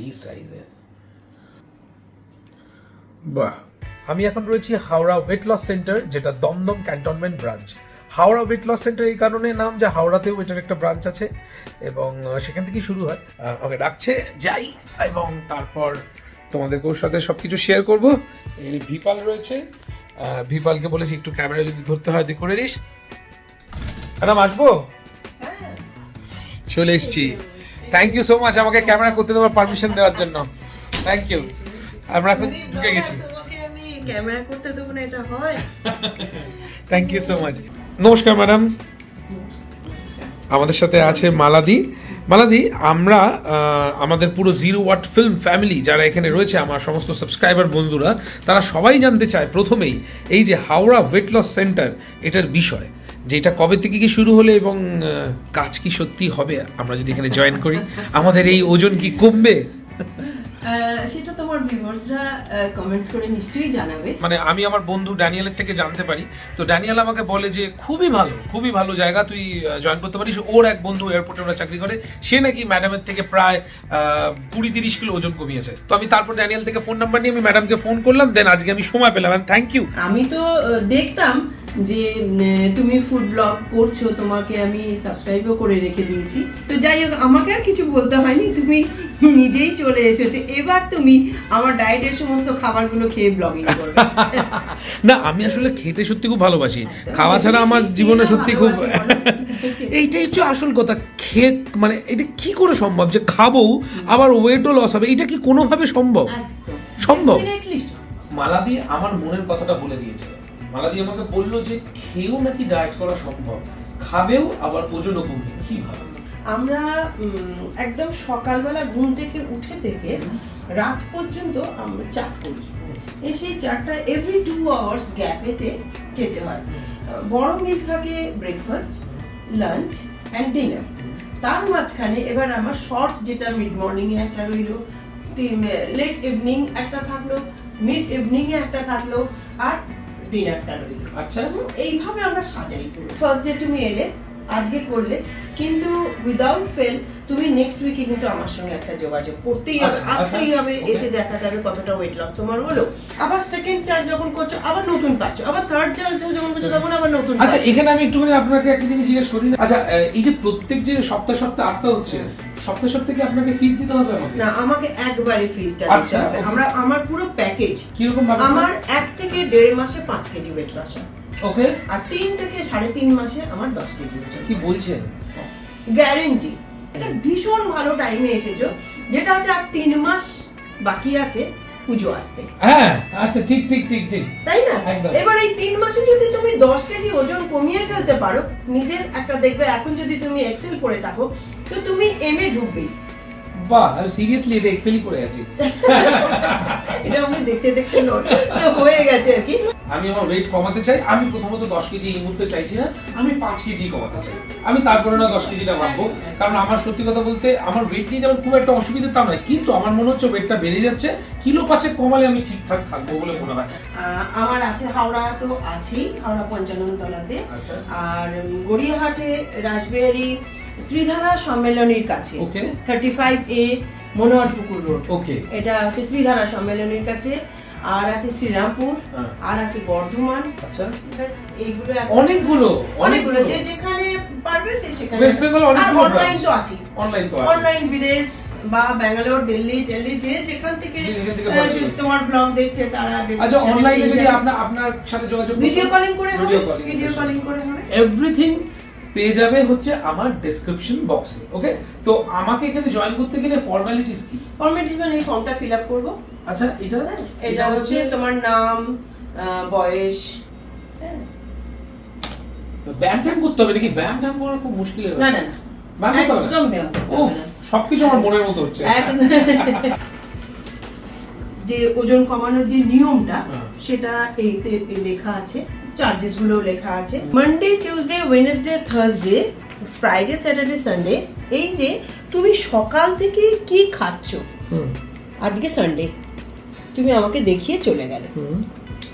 এই সাইজের বাহ। আমি এখন রয়েছি হাওড়া ওয়েট লস সেন্টার যেটা Dum Dum cantonment branch Howrah weight loss centre এই কারণে নাম যে হাওড়াতেও এটার একটা ব্রাঞ্চ আছে এবং সেখান থেকেই শুরু হয়। আহ, আমাকে ডাকছে যাই এবং তারপর তোমাদের ওর সাথে সব কিছু শেয়ার করব। এর ভিপাল রয়েছে। ভিপালকে বলেছি একটু ক্যামেরা যদি ধরতে হয় তুই করে দিস। ম্যাডাম আসব? চলে এসছি। থ্যাংক ইউ সো মাচ আমাকে ক্যামেরা করতে দেওয়ার পারমিশন দেওয়ার জন্য। থ্যাংক ইউ আমরা এখন ঢুকে গেছি। তোমাকে আমি ক্যামেরা করতে দেবো না এটা হয়? থ্যাংক ইউ সো মাচ নমস্কার ম্যাডাম আমাদের সাথে আছে মালাদি। মালাদি আমরা আমাদের পুরো জিরো ওয়াট ফিল্ম ফ্যামিলি যারা এখানে রয়েছে আমার সমস্ত সাবস্ক্রাইবার বন্ধুরা তারা সবাই জানতে চায় প্রথমেই এই যে হাওড়া ওয়েট লস সেন্টার এটার বিষয়। যে এটা কবে থেকে কি শুরু হলে এবং কাজ কি সত্যি হবে? আমরা যদি এখানে জয়েন করি আমাদের এই ওজন কি কমবে? সেটা তোমার ভিউয়ার্সরা কমেন্টস করে নিশ্চয়ই জানাবে। মানে আমি আমার বন্ধু ড্যানিয়েলের থেকে জানতে পারি। তো ড্যানিয়েল আমাকে বলে যে খুবই ভালো খুবই ভালো জায়গা তুই জয়েন করতে পারিস। ওর এক বন্ধু এয়ারপোর্টে ওরা চাকরি করে। সে নাকি ম্যাডামের থেকে প্রায় কুড়ি তিরিশ কিলো ওজন কমিয়েছে। তো আমি তারপর ড্যানিয়েল থেকে ফোন নাম্বার নিয়ে আমি ম্যাডামকে ফোন করলাম দেন আজকে আমি সময় পেলাম থ্যাংক ইউ আমি তো দেখতাম যে তুমি ফুড ব্লগ করছ তোমাকে আমি সাবস্ক্রাইবও করে রেখে দিয়েছি। তো যাই হোক আমাকে আর কিছু বলতে হয়নি তুমি নিজেই চলে এসেছ। এবার তুমি আমার ডায়েটের সমস্ত খাবারগুলো খেয়ে ব্লগিং করবে। না আমি আসলে খেতে সত্যি খুব ভালোবাসি। খাওয়া ছাড়া আমার জীবনে সত্যি খুব এইটাই হচ্ছে আসল কথা। খেয়ে মানে এটা কি করে সম্ভব যে খাব আবার ওয়েটও লস হবে? এটা কি কোনোভাবে সম্ভব? সম্ভব? মালাদি আমার মনের কথাটা বলে দিয়েছে মালাদি আমাকে বলল যে খেয়েও নাকি ডায়েট করা সম্ভব। খাবেও আবার ওজনও কমবে। কীভাবে আমরা একদম সকালবেলা ঘুম থেকে উঠে থেকে রাত পর্যন্ত আমরা চাট করি। এই সেই চারটা এভরি টু আওয়ার্স গ্যাপেতে খেতে হয়। বড় মিল থাকে ব্রেকফাস্ট লাঞ্চ অ্যান্ড ডিনার তার মাঝখানে এবার আমার শর্ট যেটা মিড মর্নিংয়ে একটা রইল লেট ইভিনিং একটা থাকল মিড ইভিনিংয়ে একটা থাকল আর ডিনারটা রইল। আচ্ছা। এইভাবে আমরা সাজাই ফার্স্ট ডে তুমি এলে আজকে করলে কিন্তু উইদাউট ফেল তুমি নেক্সট উইকে কিন্তু আমার সঙ্গে একটা যোগাযোগ করতেই হবে আচ্ছা, আচ্ছা। আসতেই হবে এসে দেখা যাবে কতটা ওয়েট লস তোমার হলো। আবার সেকেন্ড চার্জ যখন করছ আবার নতুন পাচ্ছ আবার থার্ড চার্জ যখন করছ তখন আবার নতুন আচ্ছা এখানে আমি একটুখানি আপনাকে একটা জিনিস জিজ্ঞেস করি আচ্ছা এই যে প্রত্যেক যে সপ্তাহ সপ্তাহ আসতে হচ্ছে সপ্তাহ সপ্তাহে কি আপনাকে ফিস দিতে হবে আমাকে? না আমাকে একবারে ফিজটা দিতে আচ্ছা, হবে। আমরা আমার পুরো প্যাকেজ কীরকম ভাবে? আমার এক থেকে দেড় মাসে পাঁচ কেজি ওয়েট লস হয়। ওকে আর তিন থেকে সাড়ে তিন মাসে আমার দশ কেজি কি বলছেন? গ্যারেন্টি ভীষণ ভালো টাইমে এসেছ। যেটা হচ্ছে আর তিন মাস বাকি আছে পুজো আসতে। হ্যাঁ আচ্ছা ঠিক ঠিক ঠিক ঠিক। তাই না? এবার এই তিন মাসে যদি তুমি দশ কেজি ওজন কমিয়ে ফেলতে পারো নিজের একটা দেখবে এখন যদি তুমি এক্সেল করে থাকো তো তুমি এম এ ঢুকবেই বাহ আমি সিরিয়াসলি এটা এক্সেলই পড়ে আছি। এটা আমি দেখতে দেখতে হয়ে গেছে আর কি। আমি আমার ওয়েট কমাতে চাই আমি প্রথমত দশ কেজি এই মুহূর্তে চাইছি না আমি পাঁচ কেজি কমাতে চাই। আমি তারপরে না দশ কেজিটা ভাববো কারণ আমার সত্যি কথা বলতে আমার ওয়েট নিয়ে যেমন খুব একটা অসুবিধা তা নয় কিন্তু আমার মনে হচ্ছে ওয়েটটা বেড়ে যাচ্ছে কিলো পাঁচে কমালে আমি ঠিকঠাক থাকব বলে মনে হয়। আমার আছে হাওড়া তো আছেই হাওড়া পঞ্চানন তলাতে। আচ্ছা। আর গড়িয়াহাটে রাসবিহারি ত্রিধারা সম্মেলনীর কাছে। Okay. Thirty five A Manohar Pukur road okay এটা হচ্ছে ত্রিধারা সম্মেলনীর কাছে। আর আছে শ্রীরামপুর হ্যাঁ। আর আছে বর্ধমান। আচ্ছা। এইগুলো অনেকগুলো অনেকগুলো। যে যেখানে পারবে সে সেখানে Bengal অনেকগুলো অনলাইন তো আছে অনলাইন তো আছে অনলাইন বিদেশ বা ব্যাঙ্গালোর দিল্লি দিল্লি যে যেখান থেকে। তোমার ব্লগ দেখছে তারা আচ্ছা অনলাইনে যদি আপনার আপনার সাথে যোগাযোগ ভিডিও কলিং করে হবে? ভিডিও কলিং করে হবে? এভরিথিং পেয়ে যাবে হচ্ছে আমার ডেসক্রিপশন বক্সে ওকে তো আমাকে এখানে জয়েন করতে গেলে ফর্মালিটিস কি? ফর্মেটিস মানে এই ফর্মটা ফিল আপ করব। আচ্ছা এটা? এটা হচ্ছে তোমার নাম বয়স হ্যাঁ। ব্যায়াম ট্যাম করতে হবে নাকি? ব্যায়াম ট্যাম করা খুব মুশকিল হয়ে না না না। ব্যায়াম করতে হবে না? একদম ব্যায়াম উফ সবকিছু আমার মনের মতো হচ্ছে। যে ওজন কমানোর যে নিয়মটা হ্যাঁ। সেটা এইতে লেখা আছে। চার্জেসগুলো লেখা আছে। Monday Tuesday Wednesday Thursday Friday Saturday Sunday এই যে তুমি সকাল থেকে কি খাচ্ছ? আজকে সানডে তুমি আমাকে দেখিয়ে চলে গেলে।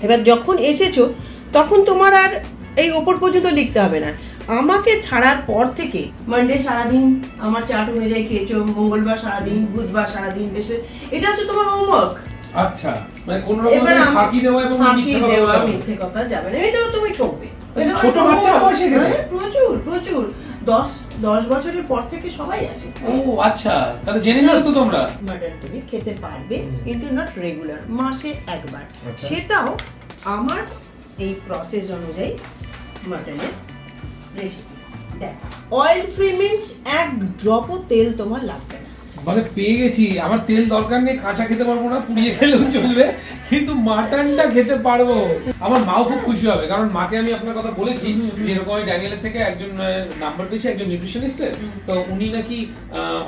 এবার যখন এসেছ তখন তোমার আর এই ওপর পর্যন্ত লিখতে হবে না। আমাকে ছাড়ার পর থেকে মানডে সারাদিন আমার চাট অনুযায়ী খেয়েছো মঙ্গলবার সারাদিন বুধবার সারাদিন বৃহস্পতি এটা হচ্ছে তোমার হোমওয়ার্ক আচ্ছা মানে কোন রকম ফাঁকি দেওয়া এবং মিথ্যে কথা যাবে না। এটাও তুমি ঠকবে আচ্ছা, ছোট। আসে এখানে? হ্যাঁ, প্রচুর প্রচুর দশ দশ বছরের পর থেকে সবাই আছে ও আচ্ছা তাহলে জেনে তো তোমরা মাটন তুমি খেতে পারবে কিন্তু নট রেগুলার মাসে একবার আচ্ছা। সেটাও আমার এই প্রসেস অনুযায়ী মাটনের রেসিপি দেখ অয়েল ফ্রি মিন্স এক ড্রপও তেল তোমার লাগবে না মানে পেয়ে গেছি। আমার তেল দরকার নেই, কাঁচা খেতে পারব না, পুড়িয়ে খেলেও চলবে, কিন্তু মাটনটা খেতে পারব। আমার মাও খুব খুশি হবে, কারণ মাকে আমি আপনার কথা বলেছি যেরকম আমি ড্যানিয়েলের থেকে একজন নাম্বার পেয়েছি, একজন নিউট্রিশনিস্টের তো উনি নাকি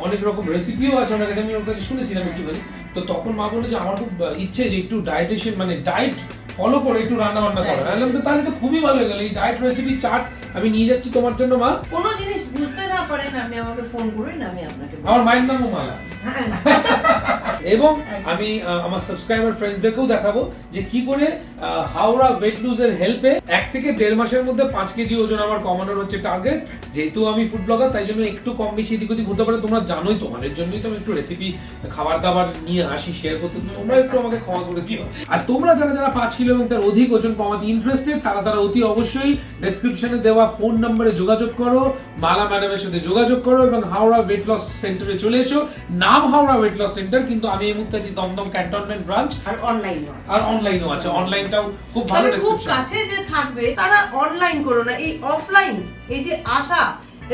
অনেক রকম রেসিপিও আছে, ওনার কাছে আমি ওর কাছে শুনেছিলাম একটুখানি। তো তখন মা বলল যে আমার খুব ইচ্ছে যে একটু ডায়েটেশন মানে ডায়েট ফলো করে একটু রান্না বান্না করা আমি তো তাহলে তো খুবই ভালো হয়ে গেল। এই ডায়েট রেসিপি চার্ট আমি নিয়ে যাচ্ছি তোমার জন্য মা। কোনো জিনিস বুঝতে না পারেন আপনি আমাকে ফোন করবেন আমি আপনাকে আমার মায়ের নামও মালা। হ্যাঁ। এবং আমি আমার সাবস্ক্রাইবার ফ্রেন্ডসদেরকেও দেখাবো যে কি করে হাওড়া ওয়েট লুজের হেল্পে এক থেকে দেড় মাসের মধ্যে পাঁচ কেজি ওজন আমার কমানোর হচ্ছে টার্গেট যেহেতু আমি ফুড ব্লগার তাই জন্য একটু কম বেশি এদিক ওদিক হতে পারে। তোমরা জানোই তোমাদের জন্যই তো আমি একটু রেসিপি খাবার দাবার নিয়ে আসি শেয়ার করতে তোমরা একটু আমাকে ক্ষমা করে দিও। আর তোমরা যারা যারা পাঁচ কিলো এবং তার অধিক ওজন কমাতে ইন্টারেস্টেড তারা তারা অতি অবশ্যই ডেসক্রিপশনে দেওয়া ফোন নম্বরে যোগাযোগ করো মালা ম্যাডামের সাথে যোগাযোগ করো এবং হাওড়া ওয়েট লস সেন্টারে চলে এসো। নাম হাওড়া ওয়েট লস সেন্টার কিন্তু আমি এই মুহূর্তে আছি দমদম ক্যান্টনমেন্ট ব্রাঞ্চ আর অনলাইনও আছে। আর অনলাইনও আছে। অনলাইনটাও খুব ভালো খুব কাছে যে থাকবে তারা অনলাইন করো না। এই অফলাইন এই যে আসা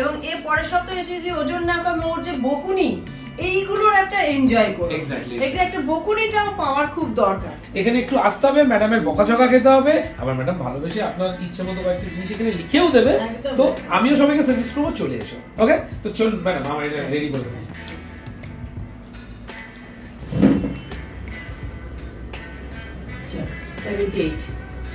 এবং এর পরের সপ্তাহে এসে যে ওজন না কমে ওর যে বকুনি এইগুলোর একটা এনজয় করো। এটা একটা বকুনিটাও পাওয়ার খুব দরকার। এখানে একটু আসতে হবে ম্যাডামের বকাঝকা খেতে হবে। আবার ম্যাডাম ভালোবেসে আপনার ইচ্ছে মতো কয়েকটা জিনিস এখানে লিখেও দেবে। তো আমিও সবাইকে সাজেস্ট করব চলে এসো। ওকে তো চল ম্যাডাম আমার এটা রেডি করে। সেভেন্টি এইট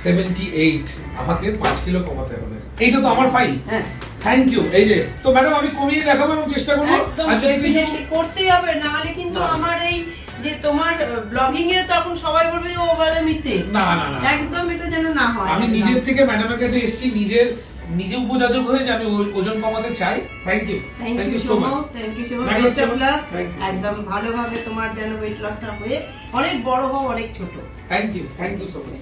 78 আমাকে পাঁচ কিলো কমাতে হবে। এইটা তো আমার ফাইল হ্যাঁ। থ্যাংক ইউ এই যে তো ম্যাডাম আমি কমিয়ে দেখাবো এবং চেষ্টা করব। আর যদি কিছু করতেই হবে না হলে কিন্তু আমার এই যে তোমার ব্লগিং এ তখন সবাই বলবে ও বলে মিথ্যে। না না না। একদম এটা যেন না হয়। আমি নিজের থেকে ম্যাডামের কাছে এসেছি নিজের নিজে উপযাচক হয়ে যে আমি ওজন কমাতে চাই। Thank you thank you so much thank you so much best of luck একদম ভালোভাবে তোমার যেন ওয়েট লসটা হয়ে অনেক বড় হও অনেক ছোট। Thank you thank you so much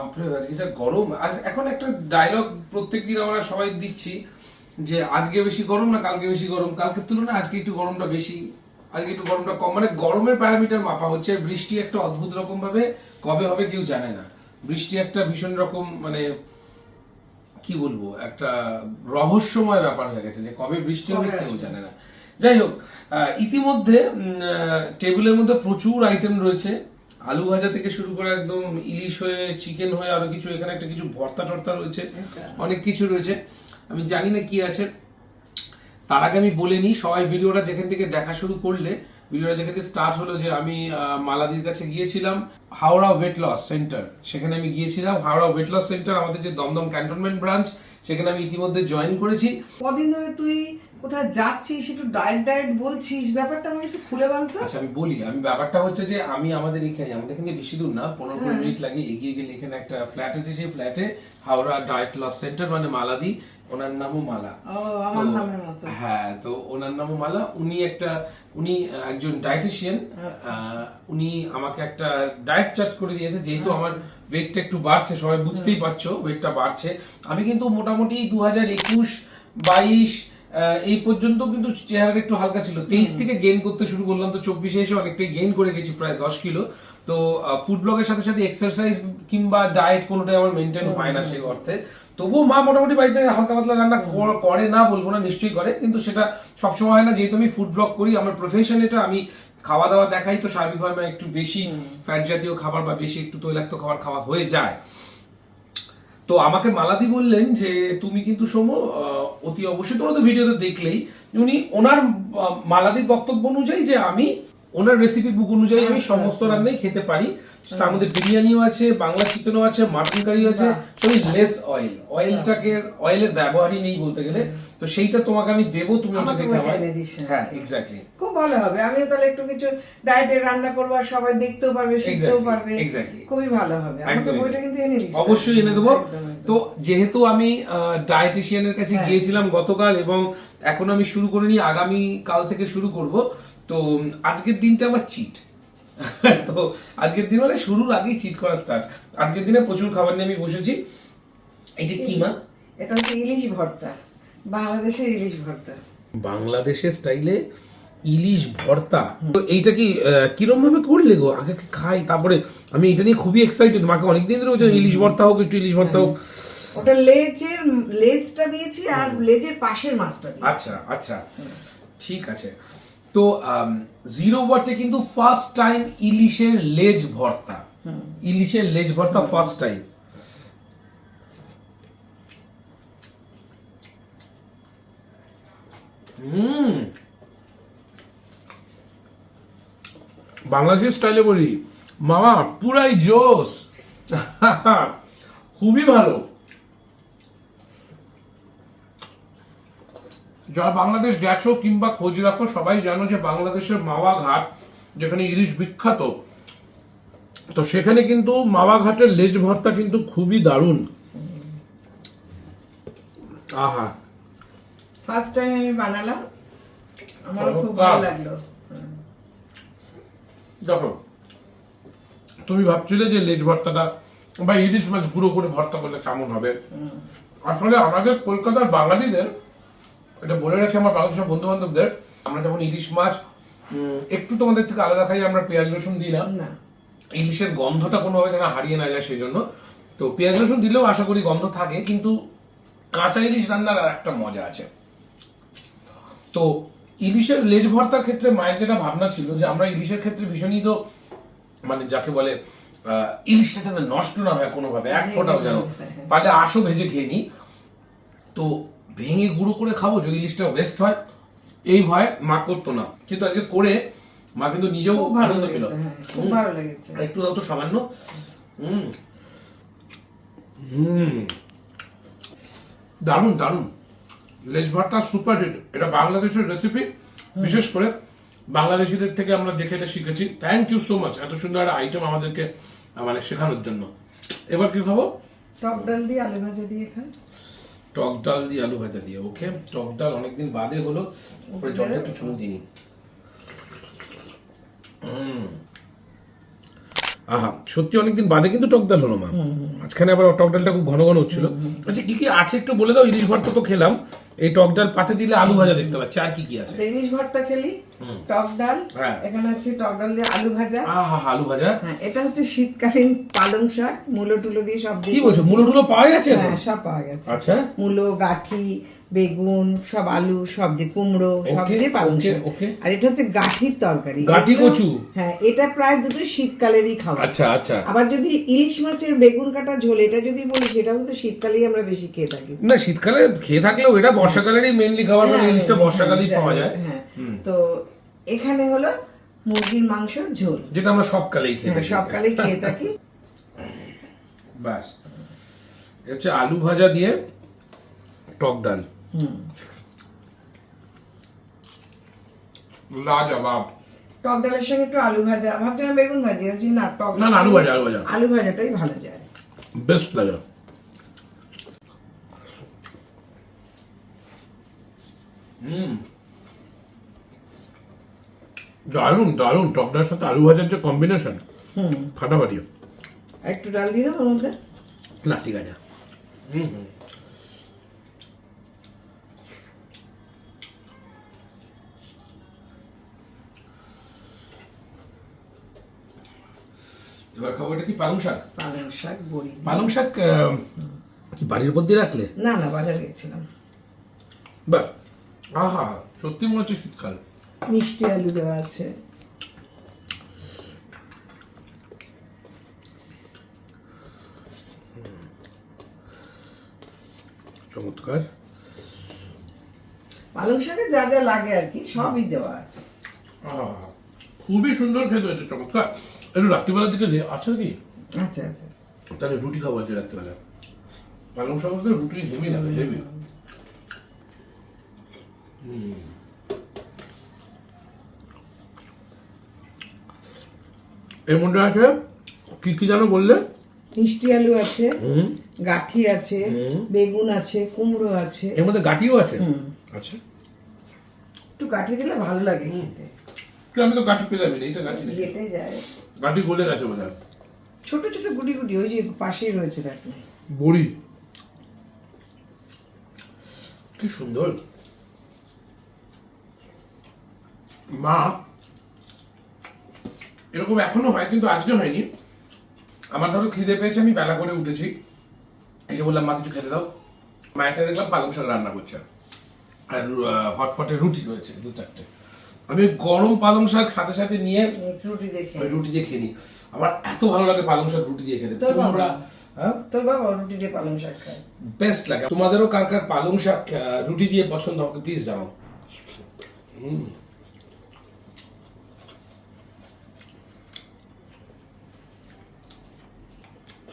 বাপরে আজকে যা গরম। আর এখন একটা ডায়লগ প্রত্যেকদিন আমরা সবাই দিচ্ছি যে আজকে বেশি গরম না কালকে বেশি গরম? কালকের তুলনায় আজকে একটু গরমটা বেশি। আজকে একটু গরমটা কম। মানে গরমের প্যারামিটার মাপা হচ্ছে বৃষ্টি একটা অদ্ভুত রকম ভাবে কবে হবে কেউ জানে না। বৃষ্টি একটা ভীষণ রকম মানে কি বলব একটা রহস্যময় ব্যাপার হয়ে গেছে যে কবে বৃষ্টি হবে কেউ জানে না। যাই হোক ইতিমধ্যে টেবিলের মধ্যে প্রচুর আইটেম রয়েছে। আলু ভাজা থেকে শুরু করে একদম ইলিশ হয়ে চিকেন হয়ে আরও কিছু এখানে একটা কিছু ভর্তা টর্তা রয়েছে অনেক কিছু রয়েছে। আমি জানি না কি আছে। তার আগে আমি বলে নিই সবাই ভিডিওটা যেখান থেকে দেখা শুরু করলে ভিডিওটা যেখান থেকে স্টার্ট হলো যে আমি মালাদির কাছে গিয়েছিলাম হাওড়া ওয়েট লস সেন্টার সেখানে আমি গিয়েছিলাম হাওড়া ওয়েট লস সেন্টার আমাদের যে দমদম ক্যান্টনমেন্ট ব্রাঞ্চ সেখানে আমি ইতিমধ্যে জয়েন করেছি। কদিন ধরে তুই কোথায় যাচ্ছিস একটু ডায়েট ডায়েট বলছিস ব্যাপারটা আমাকে একটু খুলে বলতো। আচ্ছা আমি বলি আমি ব্যাপারটা হচ্ছে যে আমি আমাদের এখানে আমাদের এখানে বেশি দূর না পনেরো কুড়ি মিনিট লাগে এগিয়ে গেলে এখানে একটা ফ্ল্যাট আছে সেই ফ্ল্যাটে হাওড়া ডায়েট লস সেন্টার মানে মালাদি ওনার নামও মালা। হ্যাঁ তো ওনার নামও মালা উনি একটা উনি একজন ডায়েটিশিয়ান আচ্ছা, উনি আমাকে একটা ডায়েট চার্ট করে দিয়েছে যেহেতু আমার ওয়েটটা একটু বাড়ছে সবাই বুঝতেই পারছ ওয়েটটা বাড়ছে। আমি কিন্তু মোটামুটি দু হাজার একুশ বাইশ এই পর্যন্ত কিন্তু চেহারাটা একটু হালকা ছিল। তেইশ থেকে গেইন করতে শুরু করলাম তো চব্বিশে এসে অনেকটাই গেইন করে গেছি প্রায় দশ কিলো। তো ফুড ব্লগের সাথে সাথে এক্সারসাইজ কিংবা ডায়েট কোনোটাই আমার মেনটেন হয় না সেই অর্থে। তবুও মা মোটামুটি বাড়িতে হালকা পাতলা রান্না কর- না বলব না নিশ্চয়ই করে কিন্তু সেটা সবসময় হয় না। যেহেতু আমি ফুড ব্লগ করি আমার প্রফেশন এটা আমি খাওয়া দাওয়া দেখাই তো স্বাভাবিকভাবে একটু বেশি ফ্যাট জাতীয় খাবার বা বেশি একটু তৈলাক্ত খাবার খাওয়া হয়ে যায়। তো আমাকে মালাদি বললেন যে তুমি কিন্তু সোম অতি অবশ্যই তোমরা তো ভিডিওতে দেখলেই। উনি ওনার মালাদির বক্তব্য অনুযায়ী যে আমি ওনার রেসিপি বুক অনুযায়ী আমি সমস্ত রান্নাই খেতে পারি। তার মধ্যে বিরিয়ানিও আছে বাংলা চিকেনও আছে মাটন কারি আছে সবই লেস অয়েল অয়েলটাকে অয়েলের ব্যবহারই নেই বলতে গেলে। তো সেইটা তোমাকে আমি দেবো তুমি ওটা দেখে। হ্যাঁ। এক্স্যাক্টলি খুব ভালো হবে। আমিও তাহলে একটু কিছু ডায়েটে রান্না করব আর সবাই দেখতেও পারবে শিখতেও পারবে। exactly. খুবই ভালো হবে। আমাকে একদমই বইটা কিন্তু এনে দিস অবশ্যই এনে দেবো। একদম, একদম। তো যেহেতু আমি ডায়েটিশিয়ানের কাছে হ্যাঁ। গিয়েছিলাম গতকাল এবং এখন আমি শুরু করিনি আগামী কাল থেকে শুরু করব তো আজকের দিনটা আমার চিট তো আজকের দিন মানে শুরুর আগেই চিট করা স্টার্ট আজকের দিনে প্রচুর খাবার নিয়ে আমি বসেছি। এটা কি মা এটা হচ্ছে ইলিশ ভর্তা। বাংলাদেশের ইলিশ ভর্তা। বাংলাদেশের স্টাইলে ইলিশ ভর্তা। তো এইটা কি কিরম ভাবে করলে গো? আগে খাই? তারপরে আমি এটা নিয়ে খুবই এক্সাইটেড মাকে অনেকদিন ধরে ইলিশ ভর্তা হোক একটু ইলিশ ভর্তা হোক। ওটা লেজের লেজটা দিয়েছি আর লেজের পাশের মাছটা আচ্ছা আচ্ছা। ঠিক আছে। তো জিরো ওয়াটে কিন্তু ফার্স্ট টাইম ইলিশের লেজ ভর্তা। ইলিশের লেজ ভর্তা ফার্স্ট টাইম বাংলাদেশের স্টাইলে বলি মামা পুরাই জোস। খুবই ভালো। যারা বাংলাদেশ গেছো কিংবা খোঁজ রাখো সবাই জানো যে বাংলাদেশের মাওয়া ঘাট যেখানে ইলিশ বিখ্যাত তো সেখানে কিন্তু মাওয়া ঘাটের লেজ ভর্তা কিন্তু খুবই দারুণ। আহা। ফার্স্ট টাইম আমি বানালাম আমারও খুব ভালো লাগল। দেখো তুমি ভাবছিলে যে লেজ ভর্তাটা বা ইলিশ মাছ গুঁড়ো করে ভর্তা করলে কেমন হবে? আসলে আমাদের কলকাতার বাঙালিদের এটা বলে রাখি আমার বাংলাদেশের বন্ধু বান্ধবদের আমরা যেমন ইলিশ মাছ একটু তোমাদের থেকে আলাদা খাই আমরা পেঁয়াজ রসুন দিই না। ইলিশের গন্ধটা কোনোভাবে যেন হারিয়ে না যায় সেই জন্য তো পেঁয়াজ রসুন দিলেও আশা করি গন্ধ থাকে কিন্তু কাঁচা ইলিশ রান্নার আর একটা মজা আছে। তো ইলিশের লেজ ভর্তার ক্ষেত্রে মায়ের যেটা ভাবনা ছিল যে আমরা ইলিশের ক্ষেত্রে ভীষণই তো মানে যাকে বলে ইলিশটা যাতে নষ্ট না হয় কোনোভাবে এক ফোঁটাও যেন পারলে আশও ভেজে খেয়ে নিই। তো ভেঙে গুঁড়ো করে খাব যদি ইলিশটা ওয়েস্ট হয়। এই ভয় মা করতো না। কিন্তু আজকে করে মা কিন্তু নিজেও আনন্দ পেল। হ্যাঁ খুব ভালো লেগেছে। একটু দাও তো সামান্য। হুম। হুম। দারুণ দারুণ। লেজ ভর্তা সুপার হিট এটা বাংলাদেশের রেসিপি বিশেষ করে বাংলাদেশিদের থেকে আমরা দেখে এটা শিখেছি। থ্যাংক ইউ সো মাচ এত সুন্দর একটা আইটেম আমাদেরকে মানে শেখানোর জন্য। এবার কি খাব? টক ডাল দিয়ে আলু ভাজা দিয়ে খান। টক ডাল দিয়ে আলু ভাজা দিয়ে ওকে? টক ডাল অনেকদিন বাদে হলো উপরে জলটা একটু চুমু দিই হুম। আহা সত্যি অনেকদিন বাদে কিন্তু টক ডাল হলো মা। মাঝখানে আবার টক ডালটা খুব ঘন ঘন হচ্ছিল। আচ্ছা কি কি আছে একটু বলে দাও ইলিশ ভর্তা তো খেলাম। এই টক ডাল পাতে দিলে আলু ভাজা দেখতে পাচ্ছি। আর কি কি আছে? আচ্ছা, ইলিশ ভর্তা খেলি টক ডাল হ্যাঁ। এখানে আছে টক ডাল দিয়ে আলু ভাজা। আহা আলু ভাজা? হ্যাঁ এটা হচ্ছে শীতকালীন পালং শাক মুলো টুলো দিয়ে সব দিয়ে কি বলছো মুলো টুলো পাওয়া গেছে হ্যাঁ সব পাওয়া গেছে। আচ্ছা। মূলো গাঠি বেগুন সব আলু সব দিয়ে কুমড়ো সব দিয়ে পালং শাক। আর এটা হচ্ছে গাঠির তরকারি। গাঠি কচু? হ্যাঁ এটা প্রায় দুটো শীতকালেরই খাবার। আচ্ছা আচ্ছা। আবার যদি ইলিশ মাছের বেগুন কাটা ঝোল এটা যদি বলি সেটাও কিন্তু শীতকালেই আমরা বেশি খেয়ে থাকি। না শীতকালে খেয়ে থাকলেও এটা বর্ষাকালেরই মেনলি খাবার মানে হ্যাঁ, ইলিশটা হ্যাঁ, বর্ষাকালেই হ্যাঁ, পাওয়া যায়। হ্যাঁ। তো এখানে হলো মুরগির মাংসর ঝোল। যেটা আমরা সবকালেই খেয়ে থাকি। সবকালেই খেয়ে থাকি। ব্যাস হচ্ছে আলু ভাজা দিয়ে টক ডাল। লাজবাব। টক ডালের সঙ্গে একটু আলু ভাজা। ভাবছিলাম বেগুন ভাজি ভাবছি না টক না, না, আলু ভাজা, আলু ভাজা। আলু ভাজাটাই ভালো যায়। বেস্ট লাগে। হুম। দারুণ দারুণ। টক ডালের সাথে আলু ভাজার যে কম্বিনেশন হুম। ফাটাফাটি। একটু ডাল দিয়ে দেবো মধ্যে? না ঠিক আছে। হুম হুম। এবার খাব এটা কি পালং শাক? পালং শাক বড়ি পালং শাক কি বাড়ির উপর দিয়ে রাখলে? না না বাজার গেছিলাম। বাহ। আহা সত্যি মনে হচ্ছে শীতকাল। মিষ্টি আলু দেওয়া আছে। চমৎকার। পালং শাকে যা যা লাগে আর কি সবই দেওয়া আছে। আহা খুবই সুন্দর খেতে হয়েছে চমৎকার। একটু রাত্রিবেলার দিকে আছে কি আচ্ছা আচ্ছা তাহলে রুটি খাব আজকে রাত্রিবেলা। পালং শাক রুটি হেভি লাগে হেভি। এর মধ্যে আছে? কি কি জানো বললে? মিষ্টি আলু আছে গাঠি আছে বেগুন আছে কুমড়ো আছে। এর মধ্যে গাঠিও আছে। আচ্ছা একটু গাঠি দিলে ভালো লাগে খেতে। আমি তো গাটি পেলাম না এটা গাঠি ঘেটে যায়। গাটি গলে গেছে বোধ ছোট ছোট গুটি গুটি ওই যে পাশেই রয়েছে দেখো বড়ি। কি সুন্দর। মা এরকম এখনও হয় কিন্তু আজকে হয়নি। আমার ধরো খিদে পেয়েছে আমি বেলা করে উঠেছি। এই যে বললাম মা কিছু খেতে দাও। মায়ের দেখলাম পালং শাক রান্না করছে। আর হটপটে রুটি রয়েছে দু চারটে। আমি গরম পালং শাক সাথে সাথে নিয়ে রুটি ওই রুটি দিয়ে খেয়ে নিই আমার এত ভালো লাগে পালং শাক রুটি দিয়ে খেতে? তোমরা হ্যাঁ? তোর বাবা রুটি দিয়ে পালং শাক খায়। বেস্ট লাগে। তোমাদেরও কার কার পালং শাক রুটি দিয়ে পছন্দ আমাকে প্লিজ জানাও।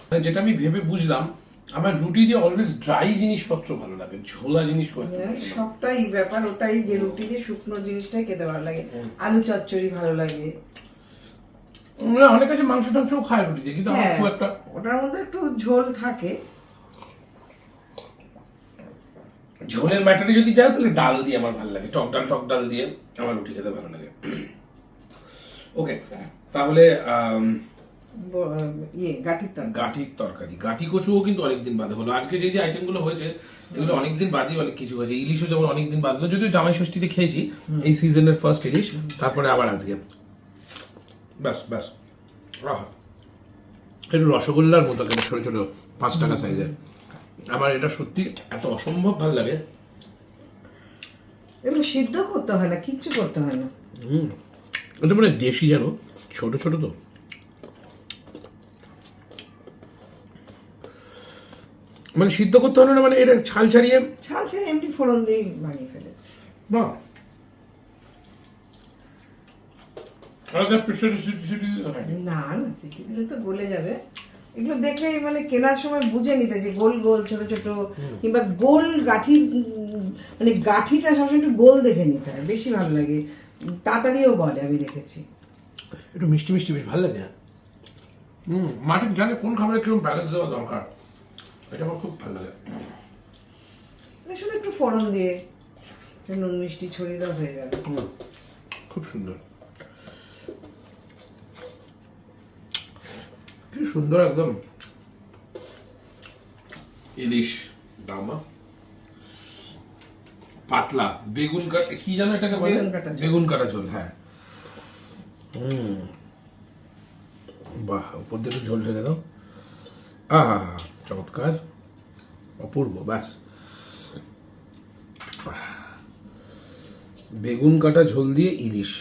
মানে যেটা আমি ভেবে বুঝলাম আমার রুটি দিয়ে অলওয়েজ ড্রাই জিনিসপত্র ভালো লাগে ঝোলা জিনিস করতে হ্যাঁ, সবটাই ব্যাপার ওটাই যে রুটি দিয়ে শুকনো জিনিসটাই খেতে ভালো লাগে। আলু চচ্চড়ি ভালো লাগে। না, অনেক আছে মাংস টাংসও খায় রুটি দিয়ে কিন্তু আমার হ্যাঁ খুব একটা ওটার মধ্যে একটু ঝোল থাকে। ঝোলের ম্যাটারে যদি যায় তাহলে ডাল দিয়ে আমার ভালো লাগে টক ডাল টক ডাল দিয়ে আমার রুটি খেতে ভালো লাগে। ওকে তাহলে ইয়ে গাঠির তরকারি। গাঠির তরকারি। গাঠি কচুও কিন্তু অনেকদিন বাদে হলো। আজকে যে যে আইটেমগুলো হয়েছে এগুলো অনেকদিন বাদই অনেক কিছু হয়েছে। ইলিশও যেমন অনেকদিন বাদ হলো যদিও জামাই ষষ্ঠীতে খেয়েছি এই সিজনের ফার্স্ট ইলিশ তারপরে আবার আজকে। ব্যাস ব্যাস। একটু রসগোল্লার মতো কেন ছোট ছোট পাঁচ টাকা সাইজের আমার এটা সত্যি এত অসম্ভব ভালো লাগে। এগুলো সিদ্ধ করতে হয় না কিচ্ছু করতে হয় না। হুম। এটা মানে দেশি যেন ছোট ছোট তো। মানে সিদ্ধ করতে হলো না মানে এটা ছাল ছাড়িয়ে ছাল ছাড়িয়ে এমনি ফোড়ন দিয়ে বানিয়ে ফেলেছে। বাহ। না না দিলে তো গলে যাবে। এগুলো দেখলেই মানে কেনার সময় বুঝে নিতে যে গোল গোল ছোট ছোট কিংবা গোল গাঠি মানে গাঠিটা সবসময় একটু গোল দেখে নিতে হয় বেশি ভালো লাগে। তাড়াতাড়িও বলে আমি দেখেছি। একটু মিষ্টি মিষ্টি বেশ ভালো লাগে হুম মাটির জানে কোন খাবারে কীরকম ব্যালেন্স দেওয়া দরকার? এটা আমার খুব ভালো লাগে। শুধু একটু ফোড়ন দিয়ে নুন মিষ্টি ছড়িয়ে দেওয়া হয়ে গেল। খুব সুন্দর। সুন্দর একদম। ইলিশ দামা। পাতলা বেগুন কাটা কি জানো এটাকে বলে? বেগুন কাটা ঝোল। হ্যাঁ। হুম। বাহ উপর দিয়ে ঝোল ঢেলে দাও। আহা। চমৎকার অপূর্ব ব্যাস। বেগুন কাটা ঝোল দিয়ে ইলিশ।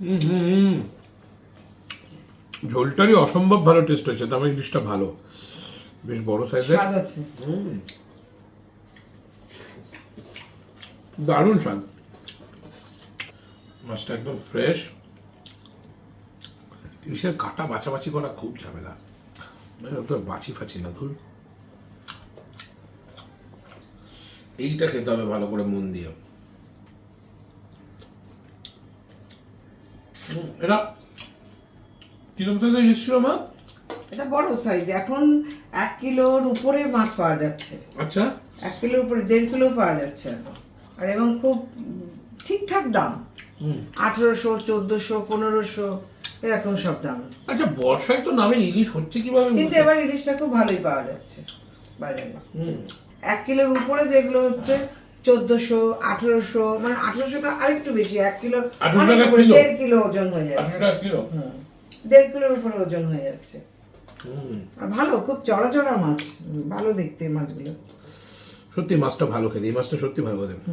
হুম হুম, হুম। ঝোলটারই অসম্ভব ভালো টেস্ট হয়েছে দামের ইলিশটা ভালো। বেশ বড় সাইজের স্বাদ আছে দারুণ স্বাদ। মাছটা একদম ফ্রেশ ইলিশের কাটা বাছাবাছি করা খুব ঝামেলা। তো বাছি ফাছি না ধুর। এইটা খেতে হবে ভালো করে মন দিয়ে। এটা কিরম সাইজের ইলিশ ছিল মা? এটা বড় সাইজ এখন এক কিলোর উপরে মাছ পাওয়া যাচ্ছে। আচ্ছা। এক কিলোর উপরে দেড় কিলো পাওয়া যাচ্ছে এখন। আর এবং খুব ঠিকঠাক দাম। আঠেরোশো চোদ্দশো পনেরোশো এরকম সব দাম। আচ্ছা বর্ষায় তো নামে ইলিশ হচ্ছে কীভাবে কিন্তু এবার ইলিশটা খুব ভালোই পাওয়া যাচ্ছে বাজারে। এক কিলোর উপরে যেগুলো হচ্ছে চোদ্দশো আঠেরোশো মানে আঠেরোশোটা আরেকটু বেশি এক কিলো 1800 অনেক টাকা উপরে, কিলো? দেড় কিলো ওজন হয়ে যাচ্ছে। দেড় কিলোর উপরে ওজন হয়ে যাচ্ছে। আর ভালো খুব চড়া চড়া মাছ ভালো দেখতে মাছগুলো। সত্যি মাছটা ভালো খেতে এই মাছটা সত্যি ভালো খেতে।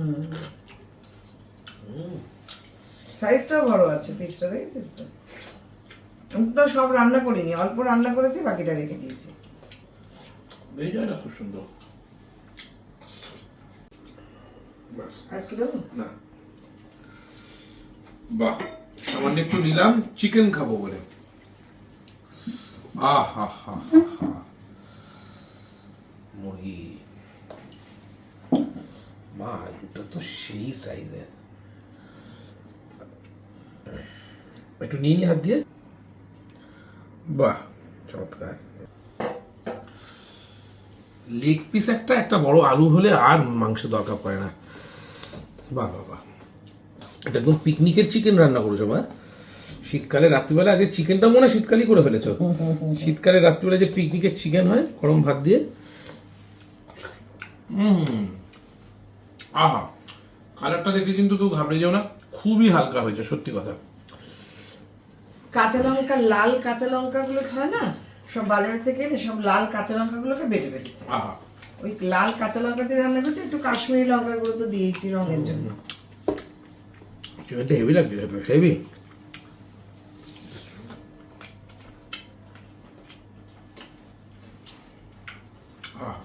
সাইজটাও বড় আছে পিসটা দেখেছিস তো? আমি তো সব রান্না করিনি অল্প রান্না করেছি বাকিটা রেখে দিয়েছি। এই জায়গাটা খুব সুন্দর। বাস। আর কি দেবো? না। বাহ সামান্য একটু নিলাম চিকেন খাব বলে। আহা হা হা হা। মুরগি। মা আলুটা তো সেই সাইজের একটু নিয়ে নি হাত দিয়ে। বাহ, চমৎকার। লেগ পিস একটা একটা বড় আলু হলে আর মাংস দরকার পড়ে না। বাহ বাহ বাহ। এটা একদম পিকনিকের চিকেন রান্না করেছ মা। শীতকালে রাত্রিবেলা আগে চিকেনটা মনে হয় শীতকালই করে ফেলেছো। শীতকালে রাত্রিবেলা যে পিকনিকের চিকেন হয়, গরম ভাত দিয়ে। হুম আহা কালারটা দেখে কিন্তু তুই ঘাবড়ে যাও না খুবই হালকা হয়েছে সত্যি কথা। কাঁচা লঙ্কা লাল কাঁচা লঙ্কা গুলো হয় না সব বাজার থেকে এনে সব লাল কাঁচা লঙ্কা গুলোকে বেটে বেটেছে আহা। ওই লাল কাঁচা লঙ্কা দিয়ে রান্না করতে একটু কাশ্মীরি লঙ্কা গুলো তো দিয়েছি রঙের জন্য। হেভি লাগছে হেভি আহ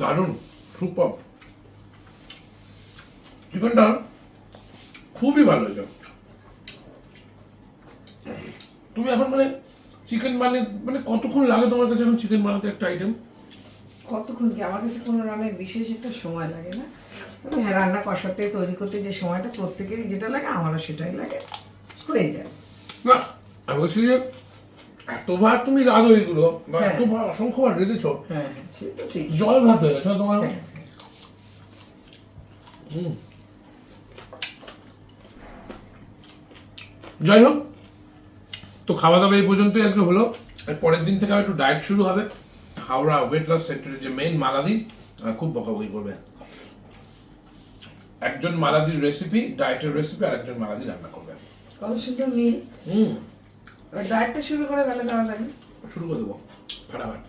দারুণ সুপার চিকেনটা খুবই ভালো হয়েছে তুমি এখন মানে চিকেন মানে মানে কতক্ষণ লাগে তোমার কাছে? এখন চিকেন বানাতে একটা আইটেম কতক্ষণ কি? আমার কাছে কোনো রান্নায় বিশেষ একটা সময় লাগে না। তবে হ্যাঁ রান্না কষাতে তৈরি করতে যে সময়টা প্রত্যেকেরই যেটা লাগে আমারও সেটাই লাগে। হয়ে যায়। না আমি বলছি যে এতবার তুমি রাধো এগুলো বা হ্যাঁ। এতবার অসংখ্যবার রেঁধেছো হ্যাঁ হ্যাঁ সে তো ঠিক। জল ভাত হয়ে গেছে তোমার? হ্যাঁ। হুম। যাই হোক তো খাওয়া দাওয়া এই পর্যন্তই আর কি হলো। এর পরের দিন থেকে একটু ডায়েট শুরু হবে। হাওড়া ওয়েট লস সেন্টারের যে মেইন মালাদি খুব বকাবকি করবে। একজন মালাদির রেসিপি ডায়েটের রেসিপি আর একজন মালাদি রান্না করবে। কত সুন্দর মিল হুম। ডায়েটটা শুরু করে ভালো দেওয়া যাবে। শুরু করে দেবো। ফাটাফাট।